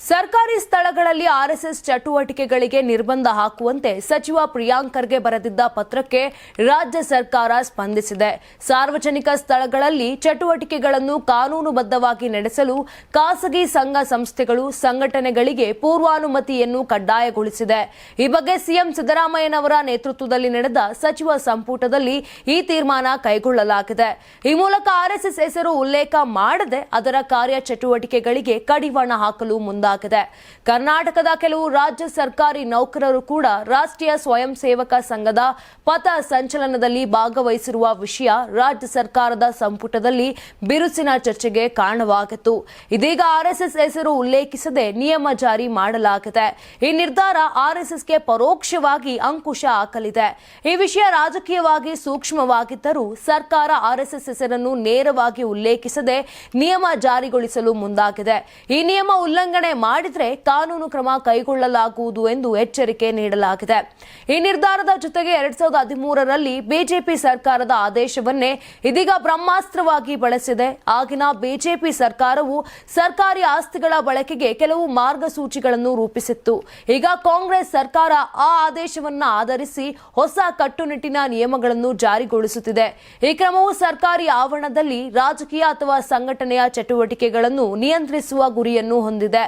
ಸರ್ಕಾರಿ ಸ್ಥಳಗಳಲ್ಲಿ ಆರ್ಎಸ್ಎಸ್ ಚಟುವಟಿಕೆಗಳಿಗೆ ನಿರ್ಬಂಧ ಹಾಕುವಂತೆ ಸಚಿವ ಪ್ರಿಯಾಂಕ್ ಖರ್ಗೆ ಬರೆದಿದ್ದ ಪತ್ರಕ್ಕೆ ರಾಜ್ಯ ಸರ್ಕಾರ ಸ್ಪಂದಿಸಿದೆ. ಸಾರ್ವಜನಿಕ ಸ್ಥಳಗಳಲ್ಲಿ ಚಟುವಟಿಕೆಗಳನ್ನು ಕಾನೂನುಬದ್ಧವಾಗಿ ನಡೆಸಲು ಖಾಸಗಿ ಸಂಘ ಸಂಸ್ಥೆಗಳು ಸಂಘಟನೆಗಳಿಗೆ ಪೂರ್ವಾನುಮತಿಯನ್ನು ಕಡ್ಡಾಯಗೊಳಿಸಿದೆ. ಈ ಬಗ್ಗೆ ಸಿಎಂ ಸಿದ್ದರಾಮಯ್ಯನವರ ನೇತೃತ್ವದಲ್ಲಿ ನಡೆದ ಸಚಿವ ಸಂಪುಟದಲ್ಲಿ ಈ ತೀರ್ಮಾನ ಕೈಗೊಳ್ಳಲಾಗಿದೆ. ಈ ಮೂಲಕ ಆರ್ಎಸ್ಎಸ್ ಹೆಸರು ಉಲ್ಲೇಖ ಮಾಡದೆ ಅದರ ಕಾರ್ಯ ಚಟುವಟಿಕೆಗಳಿಗೆ ಕಡಿವಾಣ ಹಾಕಲು ಮುಂದಾಗಿದೆ. ಕರ್ನಾಟಕದ ಕೆಲವು ರಾಜ್ಯ ಸರ್ಕಾರಿ ನೌಕರರು ಕೂಡ ರಾಷ್ಟ್ರೀಯ ಸ್ವಯಂ ಸೇವಕ ಸಂಘದ ಪಥ ಸಂಚಲನದಲ್ಲಿ ಭಾಗವಹಿಸಿರುವ ವಿಷಯ ರಾಜ್ಯ ಸರ್ಕಾರದ ಸಂಪುಟದಲ್ಲಿ ಬಿರುಸಿನ ಚರ್ಚೆಗೆ ಕಾರಣವಾಗಿತ್ತು. ಇದೀಗ ಆರ್ಎಸ್ಎಸ್ ಹೆಸರು ಉಲ್ಲೇಖಿಸದೆ ನಿಯಮ ಜಾರಿ ಮಾಡಲಾಗಿದೆ. ಈ ನಿರ್ಧಾರ ಆರ್ಎಸ್ಎಸ್ಗೆ ಪರೋಕ್ಷವಾಗಿ ಅಂಕುಶ ಹಾಕಲಿದೆ. ಈ ವಿಷಯ ರಾಜಕೀಯವಾಗಿ ಸೂಕ್ಷ್ಮವಾಗಿದ್ದರೂ ಸರ್ಕಾರ ಆರ್ಎಸ್ಎಸ್ ಹೆಸರನ್ನು ನೇರವಾಗಿ ಉಲ್ಲೇಖಿಸದೆ ನಿಯಮ ಜಾರಿಗೊಳಿಸಲು ಮುಂದಾಗಿದೆ. ಈ ನಿಯಮ ಉಲ್ಲಂಘನೆ ಮಾಡಿದ್ರೆ ಕಾನೂನು ಕ್ರಮ ಕೈಗೊಳ್ಳಲಾಗುವುದು ಎಂದು ಎಚ್ಚರಿಕೆ ನೀಡಲಾಗಿದೆ. ಈ ನಿರ್ಧಾರದ ಜೊತೆಗೆ ಎರಡ್ ಸಾವಿರದ ಹದಿಮೂರರಲ್ಲಿ ಬಿಜೆಪಿ ಸರ್ಕಾರದ ಆದೇಶವನ್ನೇ ಇದೀಗ ಬ್ರಹ್ಮಾಸ್ತ್ರವಾಗಿ ಬಳಸಿದೆ. ಆಗಿನ ಬಿಜೆಪಿ ಸರ್ಕಾರವು ಸರ್ಕಾರಿ ಆಸ್ತಿಗಳ ಬಳಕೆಗೆ ಕೆಲವು ಮಾರ್ಗಸೂಚಿಗಳನ್ನು ರೂಪಿಸಿತ್ತು. ಈಗ ಕಾಂಗ್ರೆಸ್ ಸರ್ಕಾರ ಆ ಆದೇಶವನ್ನ ಆಧರಿಸಿ ಹೊಸ ಕಟ್ಟುನಿಟ್ಟಿನ ನಿಯಮಗಳನ್ನು ಜಾರಿಗೊಳಿಸುತ್ತಿದೆ. ಈ ಕ್ರಮವು ಸರ್ಕಾರಿ ಆವರಣದಲ್ಲಿ ರಾಜಕೀಯ ಅಥವಾ ಸಂಘಟನೆಯ ಚಟುವಟಿಕೆಗಳನ್ನು ನಿಯಂತ್ರಿಸುವ ಗುರಿಯನ್ನು ಹೊಂದಿದೆ.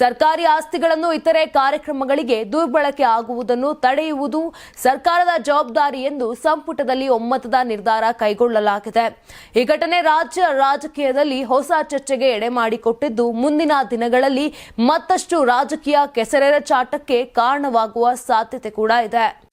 ಸರ್ಕಾರಿ ಆಸ್ತಿಗಳನ್ನು ಇತರೆ ಕಾರ್ಯಕ್ರಮಗಳಿಗೆ ದುರ್ಬಳಕೆ ಆಗುವುದನ್ನು ತಡೆಯುವುದು ಸರ್ಕಾರದ ಜವಾಬ್ದಾರಿ ಎಂದು ಸಂಪುಟದಲ್ಲಿ ಒಮ್ಮತದ ನಿರ್ಧಾರ ಕೈಗೊಳ್ಳಲಾಗಿದೆ. ಈ ಘಟನೆ ರಾಜ್ಯ ರಾಜಕೀಯದಲ್ಲಿ ಹೊಸ ಚರ್ಚೆಗೆ ಎಡೆ ಮಾಡಿಕೊಟ್ಟಿದ್ದು, ಮುಂದಿನ ದಿನಗಳಲ್ಲಿ ಮತ್ತಷ್ಟು ರಾಜಕೀಯ ಕೆಸರೆರಚಾಟಕ್ಕೆ ಕಾರಣವಾಗುವ ಸಾಧ್ಯತೆ ಕೂಡ ಇದೆ.